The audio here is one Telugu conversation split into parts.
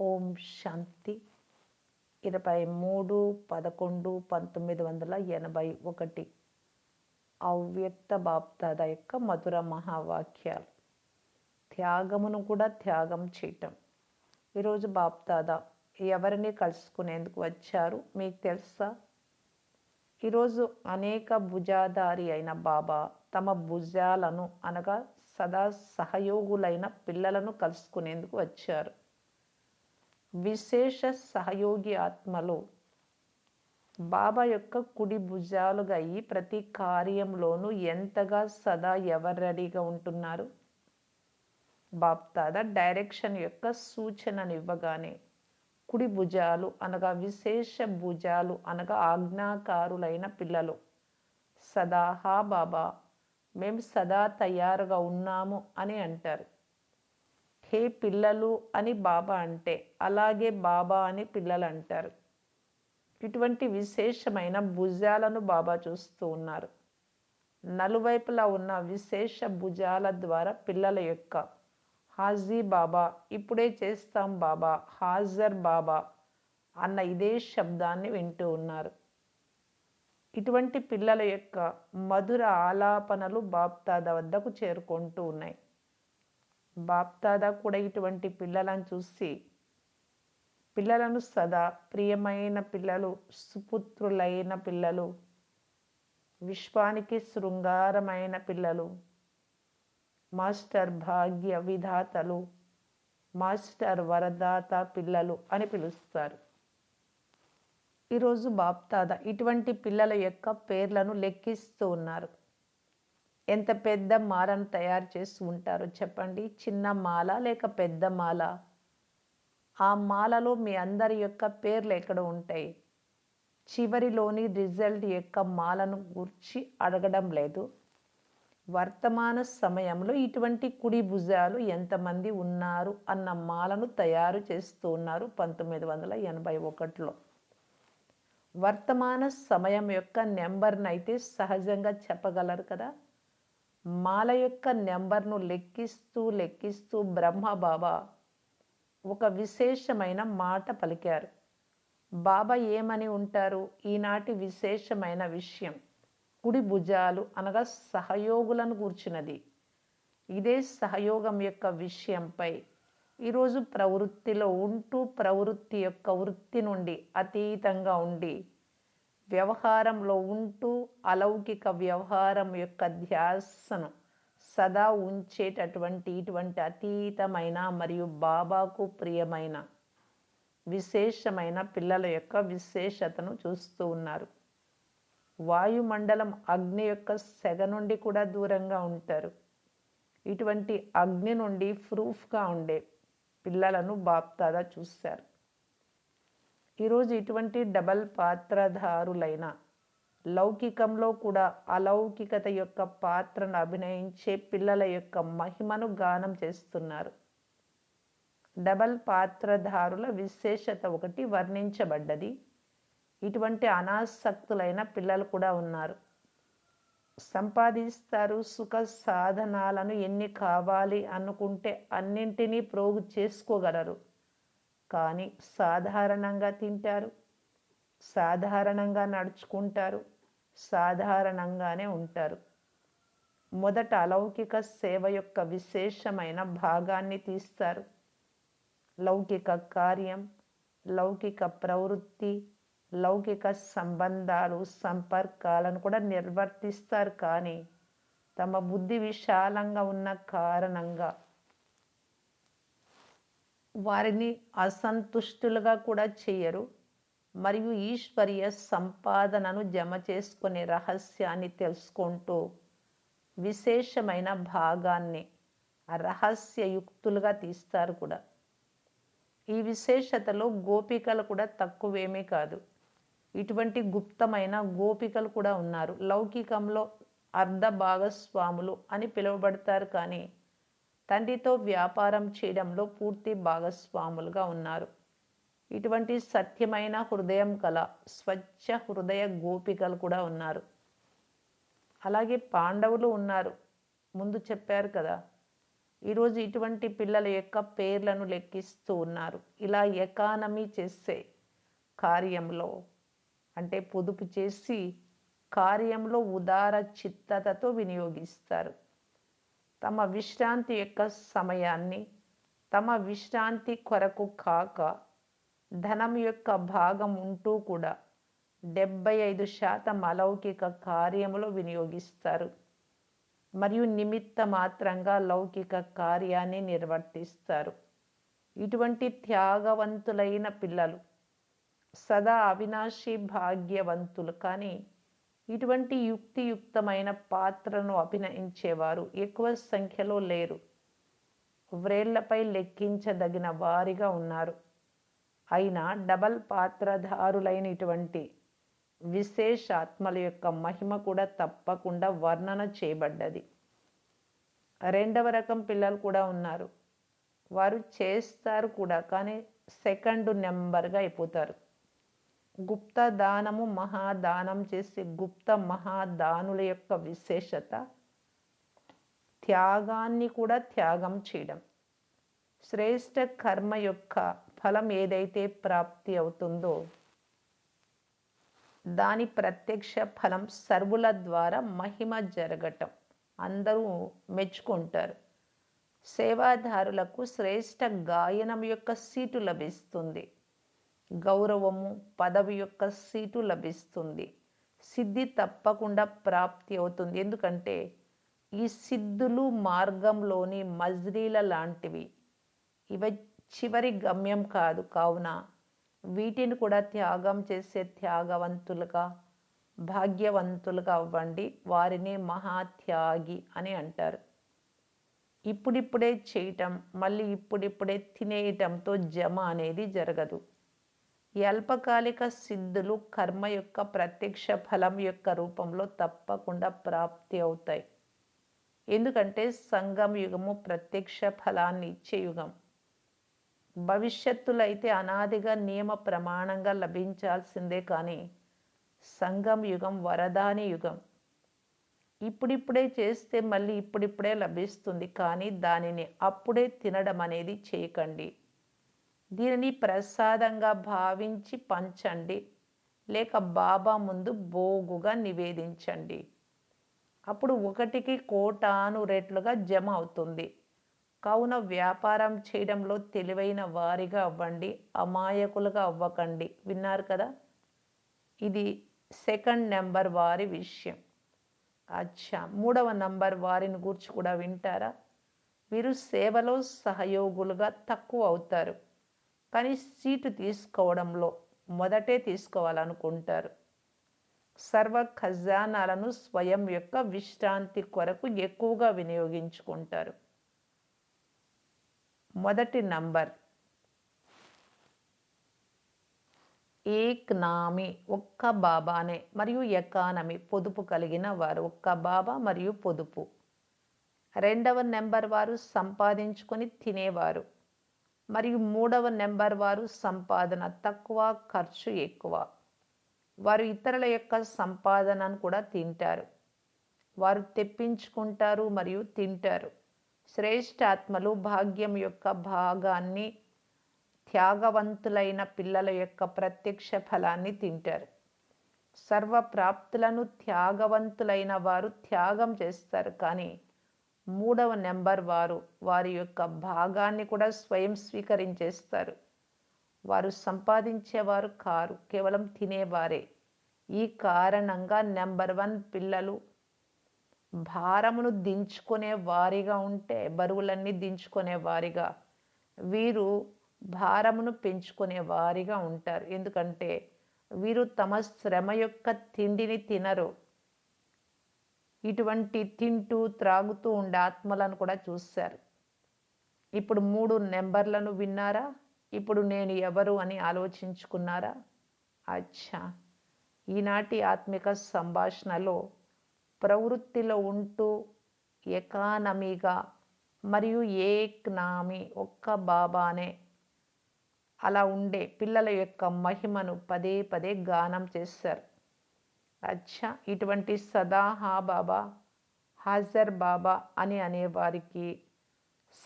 ఓం శాంతి. ఇరవై మూడు పదకొండు పంతొమ్మిది వందల ఎనభై ఒకటి. అవ్యక్త బాప్దాద యొక్క మధుర మహావాక్యాలు. త్యాగమును కూడా త్యాగం చేయటం. ఈరోజు బాప్దాద ఎవరిని కలుసుకునేందుకు వచ్చారు? మీకు తెలుసా? ఈరోజు అనేక భుజాధారి అయిన బాబా తమ భుజాలను అనగా సదా సహయోగులైన పిల్లలను కలుసుకునేందుకు వచ్చారు. విశేష సహయోగి ఆత్మలు బాబా యొక్క కుడి భుజాలుగా అయ్యి ప్రతి కార్యంలోనూ ఎంతగా సదా ఎవరు రెడీగా ఉంటున్నారు బాప్తాద డైరెక్షన్ యొక్క సూచననివ్వగానే కుడి భుజాలు అనగా విశేష భుజాలు అనగా ఆజ్ఞాకారులైన పిల్లలు సదా హా బాబా మేము సదా తయారుగా ఉన్నాము అని అంటారు. హే పిల్లలు అని బాబా అంటే అలాగే బాబా అని పిల్లలు అంటారు ఇటువంటి విశేషమైన భుజాలను బాబా చూస్తూ ఉన్నారు. నలువైపులా ఉన్న విశేష భుజాల ద్వారా పిల్లల యొక్క హాజీ బాబా ఇప్పుడే చేస్తాం బాబా హాజర్ బాబా అన్న ఇదే శబ్దాన్ని వింటూ ఉన్నారు. ఇటువంటి పిల్లల యొక్క మధుర ఆలాపనలు బాప్తాద వద్దకు చేరుకుంటూ ఉన్నాయి. బాప్దాదా కూడా ఇటువంటి పిల్లలను చూసి పిల్లలను సదా ప్రియమైన పిల్లలు సుపుత్రులైన పిల్లలు విశ్వానికి శృంగారమైన పిల్లలు మాస్టర్ భాగ్య విధాతలు మాస్టర్ వరదాత పిల్లలు అని పిలుస్తారు. ఈరోజు బాప్తాద ఇటువంటి పిల్లల యొక్క పేర్లను లెక్కిస్తూ ఉన్నారు. ఎంత పెద్ద మాలను తయారు చేసి ఉంటారో చెప్పండి. చిన్న మాల లేక పెద్ద మాల? ఆ మాలలో మీ అందరి యొక్క పేర్లు ఎక్కడ ఉంటాయి? చివరిలోని రిజల్ట్ యొక్క మాలను గుర్చి అడగడం లేదు. వర్తమాన సమయంలో ఇటువంటి కుడి భుజాలు ఎంతమంది ఉన్నారు అన్న మాలను తయారు చేస్తూ ఉన్నారు పంతొమ్మిది వందల ఎనభై ఒకటిలో. వర్తమాన సమయం యొక్క నెంబర్ని అయితే సహజంగా చెప్పగలరు కదా? మాల యొక్క నెంబర్ను లెక్కిస్తూ లెక్కిస్తూ బ్రహ్మ బాబా ఒక విశేషమైన మాట పలికారు. బాబా ఏమని ఉంటారు? ఈనాటి విశేషమైన విషయం. కుడి భుజాలు అనగా సహయోగులను కూర్చున్నది. ఇదే సహయోగం యొక్క విషయంపై ఈరోజు ప్రవృత్తిలో ఉంటూ ప్రవృత్తి యొక్క వృత్తి నుండి అతీతంగా ఉండి వ్యవహారంలో ఉంటూ అలౌకిక వ్యవహారం యొక్క ధ్యాసను సదా ఉంచేటటువంటి ఇటువంటి అతీతమైన మరియు బాబాకు ప్రియమైన విశేషమైన పిల్లల యొక్క విశేషతను చూస్తూ ఉన్నారు. వాయుమండలం అగ్ని యొక్క సెగ నుండి కూడా దూరంగా ఉంటారు. ఇటువంటి అగ్ని నుండి ప్రూఫ్గా ఉండే పిల్లలను బాప్తాదా చూశారు. ఈరోజు ఇటువంటి డబల్ పాత్రధారులైన లౌకికంలో కూడా అలౌకికత యొక్క పాత్రను అభినయించే పిల్లల యొక్క మహిమను గానం చేస్తున్నారు. డబల్ పాత్రధారుల విశేషత ఒకటి వర్ణించబడ్డది. ఇటువంటి అనాసక్తులైన పిల్లలు కూడా ఉన్నారు. సంపాదిస్తారు సుఖ సాధనాలను ఎన్ని కావాలి అనుకుంటే అన్నింటినీ ప్రోగు చేసుకోగలరు. కానీ సాధారణంగా తింటారు. సాధారణంగా నడుచుకుంటారు. సాధారణంగానే ఉంటారు. మొదట అలౌకిక సేవ యొక్క విశేషమైన భాగాన్ని తీస్తారు. లౌకిక కార్యం లౌకిక ప్రవృత్తి లౌకిక సంబంధాలు సంపర్కాలను కూడా నిర్వర్తిస్తారు. కానీ తమ బుద్ధి విశాలంగా ఉన్న కారణంగా వారిని అసంతుష్టులుగా కూడా చేయరు. మరియు ఈశ్వరీయ సంపాదనను జమ చేసుకునే రహస్యాన్ని తెలుసుకుంటూ విశేషమైన భాగాన్ని రహస్యయుక్తులుగా తీస్తారు కూడా. ఈ విశేషతలో గోపికలు కూడా తక్కువేమీ కాదు. ఇటువంటి గుప్తమైన గోపికలు కూడా ఉన్నారు. లౌకికంలో అర్ధ భాగస్వాములు అని పిలువబడతారు కానీ తండ్రితో వ్యాపారం చేయడంలో పూర్తి భాగస్వాములుగా ఉన్నారు. ఇటువంటి సత్యమైన హృదయం కల స్వచ్ఛ హృదయ గోపికలు కూడా ఉన్నారు. అలాగే పాండవులు ఉన్నారు. ముందు చెప్పారు కదా ఈరోజు ఇటువంటి పిల్లల యొక్క పేర్లను లెక్కిస్తూ ఉన్నారు. ఇలా ఎకానమీ చేసే కార్యంలో అంటే పొదుపు చేసి కార్యంలో ఉదార చిత్తతతో వినియోగిస్తారు. తమ విశ్రాంతి యొక్క సమయాన్ని తమ విశ్రాంతి కొరకు కాక ధనం యొక్క భాగం ఉంటూ కూడా డెబ్బై ఐదు శాతం అలౌకిక కార్యములో వినియోగిస్తారు. మరియు నిమిత్త మాత్రంగా లౌకిక కార్యాన్ని నిర్వర్తిస్తారు. ఇటువంటి త్యాగవంతులైన పిల్లలు సదా అవినాశి భాగ్యవంతులు. కానీ ఇటువంటి యుక్తియుక్తమైన పాత్రను అభినయించేవారు ఎక్కువ సంఖ్యలో లేరు. వ్రేళ్ళపై లెక్కించదగిన వారిగా ఉన్నారు. అయినా డబల్ పాత్రధారులైన ఇటువంటి విశేషాత్మల యొక్క మహిమ కూడా తప్పకుండా వర్ణన చేయబడ్డది. రెండవ రకం పిల్లలు కూడా ఉన్నారు. వారు చేస్తారు కూడా కానీ సెకండ్ నెంబర్గా అయిపోతారు. గుప్త దానము మహాదానం చేసే గుప్త మహాదానుల యొక్క విశేషత త్యాగాన్ని కూడా త్యాగం చేయడం. శ్రేష్ట కర్మ యొక్క ఫలం ఏదైతే ప్రాప్తి అవుతుందో దాని ప్రత్యక్ష ఫలం సర్వుల ద్వారా మహిమ జరగటం. అందరూ మెచ్చుకుంటారు. సేవాదారులకు శ్రేష్ట గాయనం యొక్క సీటు లభిస్తుంది. గౌరవము పదవి యొక్క సీటు లభిస్తుంది. సిద్ధి తప్పకుండా ప్రాప్తి అవుతుంది. ఎందుకంటే ఈ సిద్ధులు మార్గంలోని మజ్రీల లాంటివి. ఇవి చివరి గమ్యం కాదు. కావున వీటిని కూడా త్యాగం చేసే త్యాగవంతులుగా భాగ్యవంతులుగా అవ్వండి. వారిని మహాత్యాగి అని అంటారు. ఇప్పుడిప్పుడే చేయటం మళ్ళీ ఇప్పుడిప్పుడే తినేయటంతో జమ అనేది జరగదు. ఈ అల్పకాలిక సిద్ధులు కర్మ యొక్క ప్రత్యక్ష ఫలం యొక్క రూపంలో తప్పకుండా ప్రాప్తి అవుతాయి. ఎందుకంటే సంగం యుగము ప్రత్యక్ష ఫలాన్ని ఇచ్చే యుగం. భవిష్యత్తులో అయితే అనాదిగా నియమ ప్రమాణంగా లభించాల్సిందే కానీ సంగం యుగం వరదాని యుగం. ఇప్పుడిప్పుడే చేస్తే మళ్ళీ ఇప్పుడిప్పుడే లభిస్తుంది కానీ దానిని అప్పుడే తినడం అనేది చేయకండి. దీనిని ప్రసాదంగా భావించి పంచండి. లేక బాబా ముందు బోగుగా నివేదించండి. అప్పుడు ఒకటికి కోటాను రెట్లుగా జమ అవుతుంది. కావున వ్యాపారం చేయడంలో తెలివైన వారిగా అవ్వండి. అమాయకులుగా అవ్వకండి. విన్నారు కదా? ఇది సెకండ్ నెంబర్ వారి విషయం. అచ్చా! మూడవ నంబర్ వారిని గురించి కూడా వింటారా? వీరు సేవలో సహయోగులుగా తక్కువ అవుతారు. కానీ సీటు తీసుకోవడంలో మొదటే తీసుకోవాలనుకుంటారు. సర్వ ఖజానాలను స్వయం యొక్క విశ్రాంతి కొరకు ఎక్కువగా వినియోగించుకుంటారు. మొదటి నంబర్. ఏక్ నామి ఒక్క బాబానే మరియు ఎకానమీ పొదుపు కలిగిన వారు ఒక్క బాబా మరియు పొదుపు. రెండవ నెంబర్ వారు సంపాదించుకొని తినేవారు. మరియు మూడవ నెంబర్ వారు సంపాదన తక్కువ ఖర్చు ఎక్కువ. వారు ఇతరుల యొక్క సంపాదనను కూడా తింటారు. వారు తెప్పించుకుంటారు మరియు తింటారు. శ్రేష్టాత్మలు భాగ్యం యొక్క భాగాన్ని త్యాగవంతులైన పిల్లల యొక్క ప్రత్యక్ష ఫలాన్ని తింటారు. సర్వప్రాప్తులను త్యాగవంతులైన వారు త్యాగం చేస్తారు. కానీ మూడవ నెంబర్ వారు వారి యొక్క భాగాన్ని కూడా స్వయం స్వీకరించేస్తారు. వారు సంపాదించేవారు కారు కేవలం తినేవారే. ఈ కారణంగా నెంబర్ వన్ పిల్లలు భారమును దించుకునే వారిగా ఉంటే బరువులన్నీ దించుకునే వారిగా వీరు భారమును పెంచుకునే వారిగా ఉంటారు. ఎందుకంటే వీరు తమ శ్రమ యొక్క తిండిని తినరు. ఇటువంటి తింటూ త్రాగుతూ ఉండే ఆత్మలను కూడా చూశారు. ఇప్పుడు మూడు నెంబర్లను విన్నారా? ఇప్పుడు నేను ఎవరు అని ఆలోచించుకున్నారా? అచ్చా! ఈనాటి ఆత్మిక సంభాషణలో ప్రవృత్తిలో ఉంటూ ఎకానమీగా మరియు ఏక్నామీ ఒక్క బాబానే అలా ఉండే పిల్లల యొక్క మహిమను పదే పదే గానం చేశారు. అచ్చా ఇటువంటి సదా హా బాబా హాజర్ బాబా అని అనేవారికి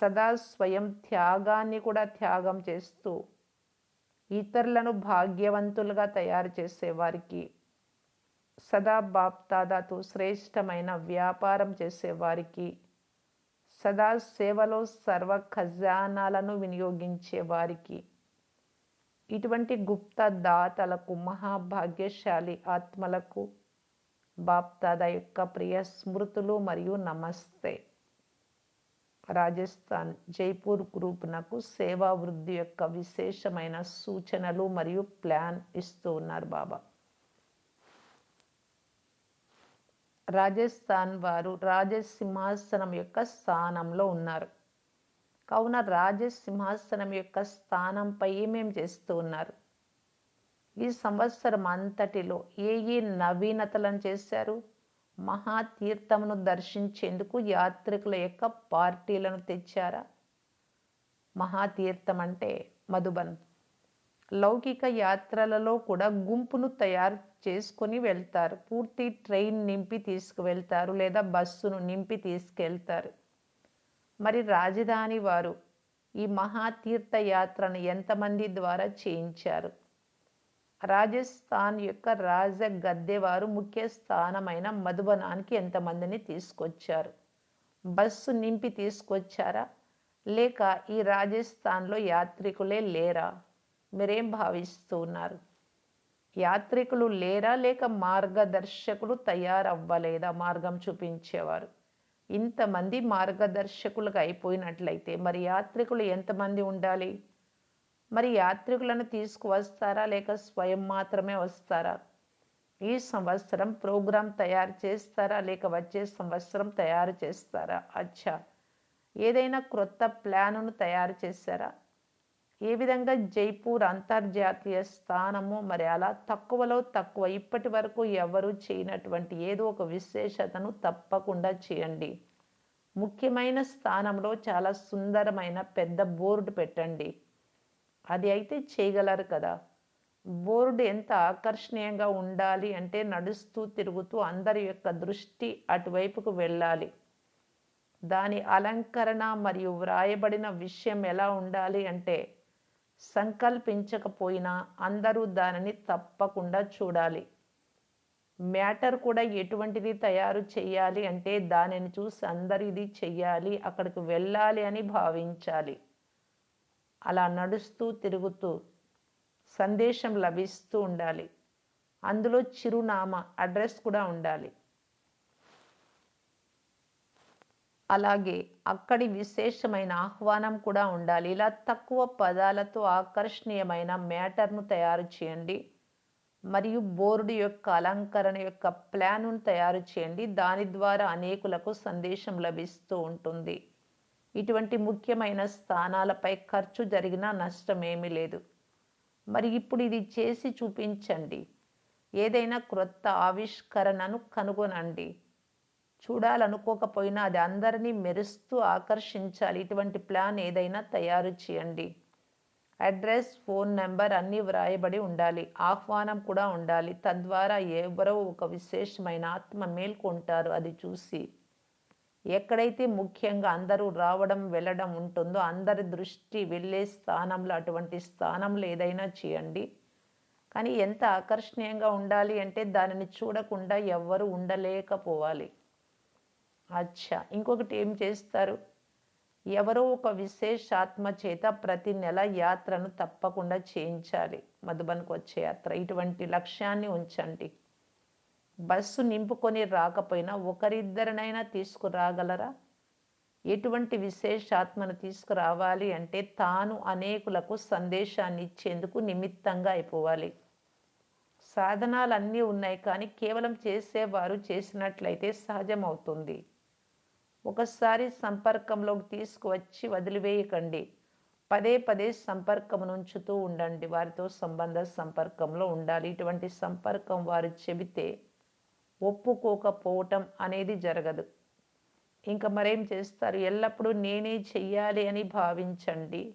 సదా స్వయం త్యాగాన్ని కూడా త్యాగం చేస్తూ ఇతరులను భాగ్యవంతులుగా తయారు చేసేవారికి సదా బాప్తాదాతో శ్రేష్టమైన వ్యాపారం చేసేవారికి సదా సేవలో సర్వ ఖజానాలను వినియోగించే వారికి ఇటువంటి గుప్త దాతలకు మహాభాగ్యశాలి ఆత్మలకు బాప్తాద యొక్క ప్రియ స్మృతులు మరియు నమస్తే. రాజస్థాన్ జైపూర్ గ్రూప్నకు సేవా వృద్ధి యొక్క విశేషమైన సూచనలు మరియు ప్లాన్ ఇస్తూ ఉన్నారు బాబా. రాజస్థాన్ వారు రాజసింహాసనం యొక్క స్థానంలో ఉన్నారు. కావున రాజసింహాసనం యొక్క స్థానంపై ఏమేం చేస్తూ ఉన్నారు? ఈ సంవత్సరం అంతటిలో ఏ ఏ నవీనతలను చేశారు? మహాతీర్థమును దర్శించేందుకు యాత్రికుల యొక్క పార్టీలను తెచ్చారా? మహాతీర్థం అంటే మధుబన్. లౌకిక యాత్రలలో కూడా గుంపును తయారు చేసుకొని వెళ్తారు. పూర్తి ట్రైన్ నింపి తీసుకువెళ్తారు లేదా బస్సును నింపి తీసుకెళ్తారు. మరి రాజధాని వారు ఈ మహాతీర్థయాత్రను ఎంతమంది ద్వారా చేయించారు? రాజస్థాన్ యొక్క రాజ గద్దెవారు ముఖ్య స్థానమైన మధుబనానికి ఎంతమందిని తీసుకొచ్చారు? బస్సు నింపి తీసుకొచ్చారా? లేక ఈ రాజస్థాన్లో యాత్రికులే లేరా? మీరేం భావిస్తూ ఉన్నారు యాత్రికులు లేరా లేక మార్గదర్శకులు తయారవ్వలేదా? మార్గం చూపించేవారు. ఇంతమంది మార్గదర్శకులుగా అయిపోయినట్లయితే మరి యాత్రికులు ఎంతమంది ఉండాలి? మరి యాత్రికులను తీసుకువస్తారా లేక స్వయం మాత్రమే వస్తారా? ఈ సంవత్సరం ప్రోగ్రాం తయారు చేస్తారా లేక వచ్చే సంవత్సరం తయారు చేస్తారా? అచ్చా! ఏదైనా క్రొత్త ప్లానును తయారు చేశారా? ఏ విధంగా జైపూర్ అంతర్జాతీయ స్థానము మరి అలా తక్కువలో తక్కువ. ఇప్పటి వరకు ఎవరు చేయనటువంటి ఏదో ఒక విశేషతను తప్పకుండా చేయండి. ముఖ్యమైన స్థానంలో చాలా సుందరమైన పెద్ద బోర్డు పెట్టండి. అది అయితే చేయగలరు కదా. బోర్డు ఎంత ఆకర్షణీయంగా ఉండాలి అంటే నడుస్తూ తిరుగుతూ అందరి యొక్క దృష్టి అటువైపుకు వెళ్ళాలి. దాని అలంకరణ మరియు వ్రాయబడిన విషయం ఎలా ఉండాలి అంటే సంకల్పించకపోయినా అందరూ దానిని తప్పకుండా చూడాలి. మ్యాటర్ కూడా ఎటువంటిది తయారు చేయాలి అంటే దానిని చూసి అందరు ఇది చెయ్యాలి అక్కడికి వెళ్ళాలి అని భావించాలి. అలా నడుస్తూ తిరుగుతూ సందేశం లభిస్తూ ఉండాలి. అందులో చిరునామా అడ్రస్ కూడా ఉండాలి. అలాగే అక్కడి విశేషమైన ఆహ్వానం కూడా ఉండాలి. ఇలా తక్కువ పదాలతో ఆకర్షణీయమైన మ్యాటర్ను తయారు చేయండి. మరియు బోర్డు యొక్క అలంకరణ యొక్క ప్లాన్ను తయారు చేయండి. దాని ద్వారా అనేకులకు సందేశం లభిస్తూ ఉంటుంది. ఇటువంటి ముఖ్యమైన స్థానాలపై ఖర్చు జరిగినా నష్టం ఏమీ లేదు. మరి ఇప్పుడు ఇది చేసి చూపించండి. ఏదైనా క్రొత్త ఆవిష్కరణను కనుగొనండి. చూడాలనుకోకపోయినా అది అందరినీ మెరుస్తూ ఆకర్షించాలి. ఇటువంటి ప్లాన్ ఏదైనా తయారు చేయండి. అడ్రస్ ఫోన్ నెంబర్ అన్నీ వ్రాయబడి ఉండాలి. ఆహ్వానం కూడా ఉండాలి. తద్వారా ఎవరో ఒక విశేషమైన ఆత్మ మేల్కొంటారు. అది చూసి ఎక్కడైతే ముఖ్యంగా అందరూ రావడం వెళ్ళడం ఉంటుందో అందరి దృష్టి వెళ్ళే స్థానంలో అటువంటి స్థానంలో ఏదైనా చేయండి. కానీ ఎంత ఆకర్షణీయంగా ఉండాలి అంటే దానిని చూడకుండా ఎవ్వరు ఉండలేకపోవాలి. అచ్చా. ఇంకొకటి ఏం చేస్తారు? ఎవరో ఒక విశేషాత్మ చేత ప్రతి నెల యాత్రను తప్పకుండా చేయించాలి. మధుబన్కి వచ్చే యాత్ర. ఇటువంటి లక్ష్యాన్ని ఉంచండి. బస్సు నింపుకొని రాకపోయినా ఒకరిద్దరినైనా తీసుకురాగలరా? ఎటువంటి విశేషాత్మను తీసుకురావాలి అంటే తాను అనేకులకు సందేశాన్ని ఇచ్చేందుకు నిమిత్తంగా అయిపోవాలి. సాధనాలు అన్నీ ఉన్నాయి కానీ కేవలం చేసేవారు చేసినట్లయితే సహజమవుతుంది. ఒకసారి సంపర్కంలోకి తీసుకువచ్చి వదిలివేయకండి. పదే పదే సంపర్కం ఉంచుతూ ఉండండి. వారితో సంబంధ సంపర్కంలో ఉండాలి. ఇటువంటి సంపర్కం వారు చెబితే ఒప్పుకోకపోవటం అనేది జరగదు. ఇంకా మరేం చేస్తారు? ఎల్లప్పుడూ నేనే చెయ్యాలి అని భావించండి.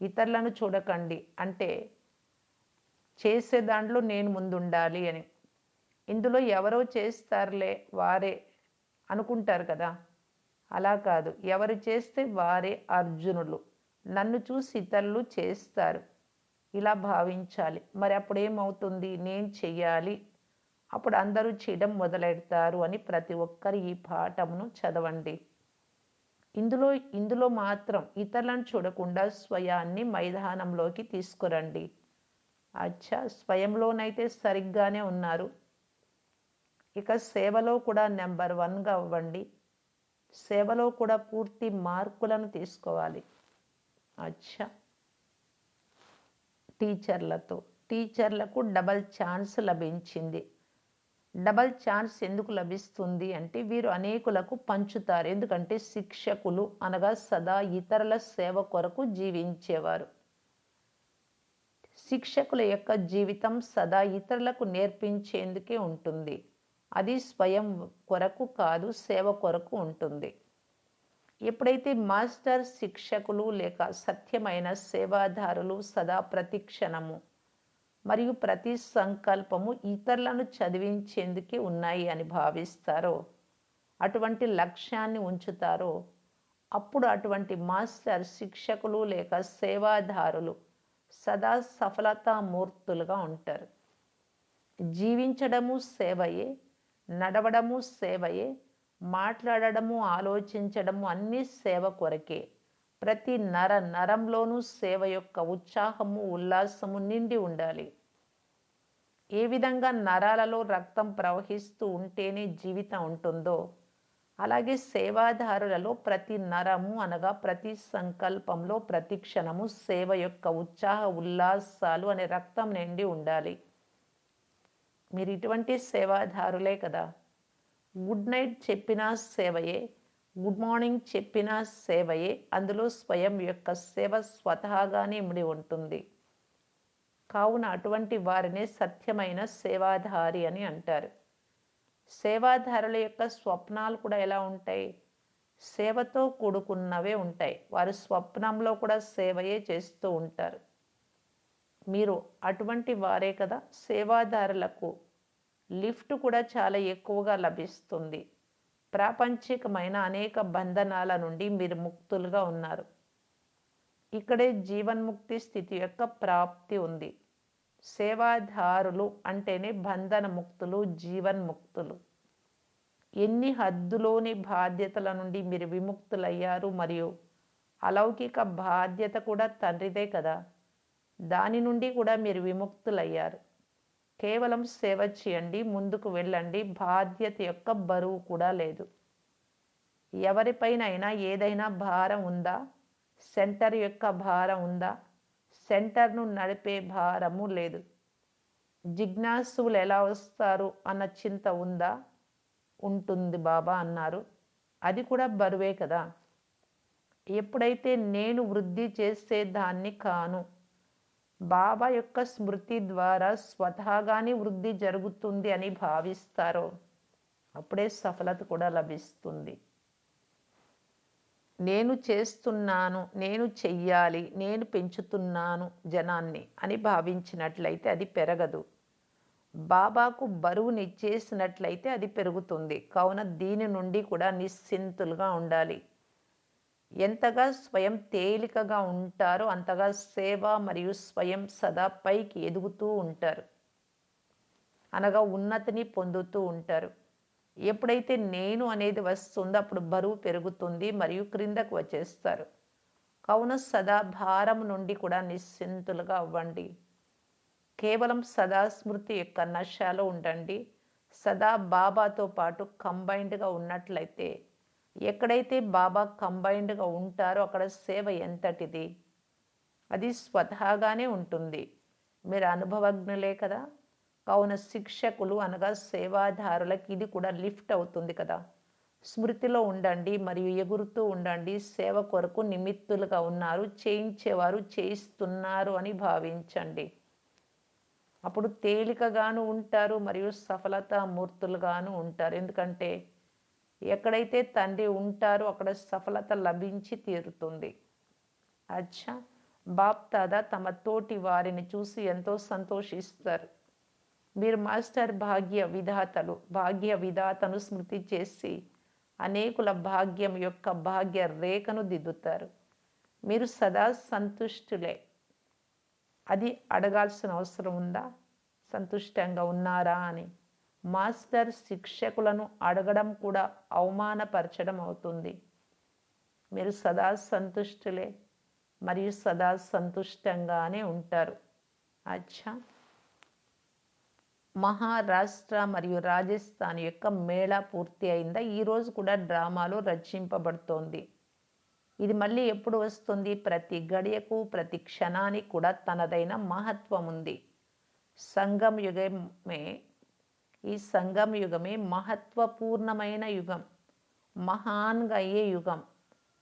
ఇతరులను చూడకండి. అంటే చేసే దాంట్లో నేను ముందుండాలి అని. ఇందులో ఎవరో చేస్తారులే వారే. అనుకుంటారు కదా? అలా కాదు. ఎవరు చేస్తే వారే అర్జునులు. నన్ను చూసి ఇతరులు చేస్తారు. ఇలా భావించాలి. మరి అప్పుడు ఏమవుతుంది నేను చెయ్యాలి. అప్పుడు అందరూ చేయడం మొదలెడతారు అని ప్రతి ఒక్కరు ఈ పాఠమును చదవండి. ఇందులో ఇందులో మాత్రం ఇతరులను చూడకుండా స్వయాన్ని మైదానంలోకి తీసుకురండి. అచ్చా! స్వయంలోనైతే సరిగ్గానే ఉన్నారు. ఇక సేవలో కూడా నెంబర్ వన్గా అవ్వండి. సేవలో కూడా పూర్తి మార్కులను తీసుకోవాలి. అచ్చా. టీచర్లతో. టీచర్లకు డబల్ ఛాన్స్ లభించింది. డబల్ ఛాన్స్ ఎందుకు లభిస్తుంది అంటే వీరు అనేకులకు పంచుతారు. ఎందుకంటే శిక్షకులు అనగా సదా ఇతరుల సేవ కొరకు జీవించేవారు. శిక్షకుల యొక్క జీవితం సదా ఇతరులకు నేర్పించేందుకే ఉంటుంది. అది స్వయం కొరకు కాదు సేవ కొరకు ఉంటుంది. ఎప్పుడైతే మాస్టర్ శిక్షకులు లేక సత్యమైన సేవాదారులు సదా ప్రతిక్షణము మరియు ప్రతి సంకల్పము ఇతరులను చదివించేందుకే ఉన్నాయి అని భావిస్తారో అటువంటి లక్ష్యాన్ని ఉంచుతారో అప్పుడు అటువంటి మాస్టర్ శిక్షకులు లేక సేవాదారులు సదా సఫలతామూర్తులుగా ఉంటారు. జీవించడము సేవయే నడవడము సేవయే మాట్లాడడము ఆలోచించడము అన్నీ సేవ కొరకే. ప్రతి నర నరంలోనూ సేవ యొక్క ఉత్సాహము ఉల్లాసము నిండి ఉండాలి. ఏ విధంగా నరాలలో రక్తం ప్రవహిస్తూ ఉంటేనే జీవితం ఉంటుందో అలాగే సేవాదారులలో ప్రతి నరము అనగా ప్రతి సంకల్పంలో ప్రతి క్షణము సేవ యొక్క ఉత్సాహ ఉల్లాసాలు అనే రక్తం నిండి ఉండాలి. మీరు ఇటువంటి సేవాదారులే కదా. గుడ్ నైట్ చెప్పిన సేవయే గుడ్ మార్నింగ్ చెప్పిన సేవయే అందులో స్వయం యొక్క సేవ స్వతహాగానే ఇమిడి ఉంటుంది. కావున అటువంటి వారినే సత్యమైన సేవాధారి అని అంటారు. సేవాధారుల యొక్క స్వప్నాలు కూడా ఎలా ఉంటాయి? సేవతో కూడుకున్నవే ఉంటాయి. వారు స్వప్నంలో కూడా సేవయే చేస్తూ ఉంటారు. మీరు అటువంటి వారే కదా సేవాదారులకు లిఫ్ట్ కూడా చాలా ఎక్కువగా లభిస్తుంది. ప్రాపంచికమైన అనేక బంధనాల నుండి మీరు ముక్తులుగా ఉన్నారు. ఇక్కడే జీవన్ముక్తి స్థితి యొక్క ప్రాప్తి ఉంది. సేవాదారులు అంటేనే బంధనముక్తులు జీవన్ముక్తులు. ఎన్ని హద్దులోని బాధ్యతల నుండి మీరు విముక్తులయ్యారు మరియు అలౌకిక బాధ్యత కూడా తండ్రిదే కదా. దాని నుండి కూడా మీరు విముక్తులయ్యారు. కేవలం సేవ చేయండి ముందుకు వెళ్ళండి. బాధ్యత యొక్క బరువు కూడా లేదు. ఎవరిపైనైనా ఏదైనా భారం ఉందా? సెంటర్ యొక్క భారం ఉందా? సెంటర్ను నడిపే భారము లేదు. జిజ్ఞాసులు ఎలా వస్తారు అన్న చింత ఉందా? ఉంటుంది బాబా అన్నారు. అది కూడా బరువే కదా. ఎప్పుడైతే నేను వృద్ధి చేసే దాన్ని కాను బాబా యొక్క స్మృతి ద్వారా స్వతహాగానే వృద్ధి జరుగుతుంది అని భావిస్తారో. అప్పుడే సఫలత కూడా లభిస్తుంది. నేను చేస్తున్నాను నేను చెయ్యాలి నేను పెంచుతున్నాను జనాన్ని అని భావించినట్లయితే అది పెరగదు. బాబాకు బరువునిచ్చేసినట్లయితే అది పెరుగుతుంది. కావున దీని నుండి కూడా నిశ్చింతులుగా ఉండాలి. ఎంతగా స్వయం తేలికగా ఉంటారో అంతగా సేవ మరియు స్వయం సదా పైకి ఎదుగుతూ ఉంటారు. అనగా ఉన్నతిని పొందుతూ ఉంటారు. ఎప్పుడైతే నేను అనేది వస్తుందో అప్పుడు బరువు పెరుగుతుంది మరియు క్రిందకు వచ్చేస్తారు. కావున సదా భారం నుండి కూడా నిశ్చింతులుగా అవ్వండి. కేవలం సదా స్మృతి యొక్క నశాలో ఉండండి. సదా బాబాతో పాటు కంబైన్డ్గా ఉన్నట్లయితే ఎక్కడైతే బాబా కంబైన్డ్గా ఉంటారో అక్కడ సేవ ఎంతటిది? అది స్వతహాగానే ఉంటుంది. మీరు అనుభవజ్ఞులే కదా? కావున శిక్షకులు అనగా సేవాదారులకు ఇది కూడా లిఫ్ట్ అవుతుంది కదా? స్మృతిలో ఉండండి మరియు ఎగురుతూ ఉండండి. సేవ కొరకు నిమిత్తులుగా ఉన్నారు. చేయించేవారు చేయిస్తున్నారు అని భావించండి. అప్పుడు తేలికగాను ఉంటారు మరియు సఫలతామూర్తులుగాను ఉంటారు. ఎందుకంటే ఎక్కడైతే తండ్రి ఉంటారో అక్కడ సఫలత లభించి తీరుతుంది. అచ్చా! బాప్ దాదా తమ తోటి వారిని చూసి ఎంతో సంతోషిస్తారు. మీరు మాస్టర్ భాగ్య విధాతలు భాగ్య విధాతను స్మృతి చేసి అనేకుల భాగ్యం యొక్క భాగ్య రేఖను దిద్దుతారు. మీరు సదా సంతుష్టులే. అది అడగాల్సిన అవసరం ఉందా? సంతుష్టంగా ఉన్నారా అని. మాస్టర్ శిక్షకులను అడగడం కూడా అవమానపరచడం అవుతుంది మీరు సదా సంతుష్టులే మరియు సదా సంతుష్టంగానే ఉంటారు. అచ్చా. మహారాష్ట్ర మరియు రాజస్థాన్ యొక్క మేళా పూర్తి అయిందా? ఈరోజు కూడా డ్రామాలో రచింపబడుతోంది. ఇది మళ్ళీ ఎప్పుడు వస్తుంది? ప్రతి గడియకు ప్రతి క్షణానికి కూడా తనదైన మహత్వం ఉంది సంగం యుగమే ఈ సంగం యుగమే మహత్వపూర్ణమైన యుగం మహాన్గా అయ్యే యుగం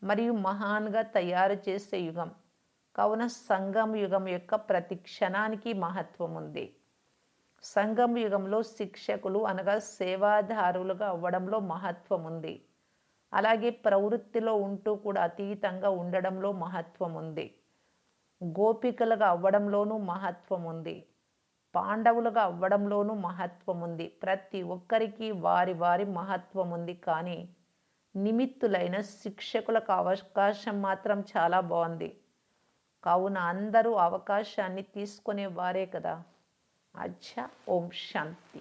మరియు మహాన్గా తయారు చేసే యుగం. కావున సంగం యుగం యొక్క ప్రతి క్షణానికి మహత్వం ఉంది సంగం యుగంలో శిక్షకులు అనగా సేవాదారులుగా అవ్వడంలో మహత్వం ఉంది అలాగే ప్రవృత్తిలో ఉంటూ కూడా అతీతంగా ఉండడంలో మహత్వం ఉంది గోపికలుగా అవ్వడంలోనూ మహత్వం ఉంది పాండవులుగా అవ్వడంలోనూ మహత్వం ఉంది ప్రతి ఒక్కరికి వారి వారి మహత్వం ఉంది కానీ నిమిత్తులైన శిక్షకులకు అవకాశం మాత్రం చాలా బాగుంది కావున అందరూ అవకాశాన్ని తీసుకునే వారే కదా. అచ్చా ఓం శాంతి.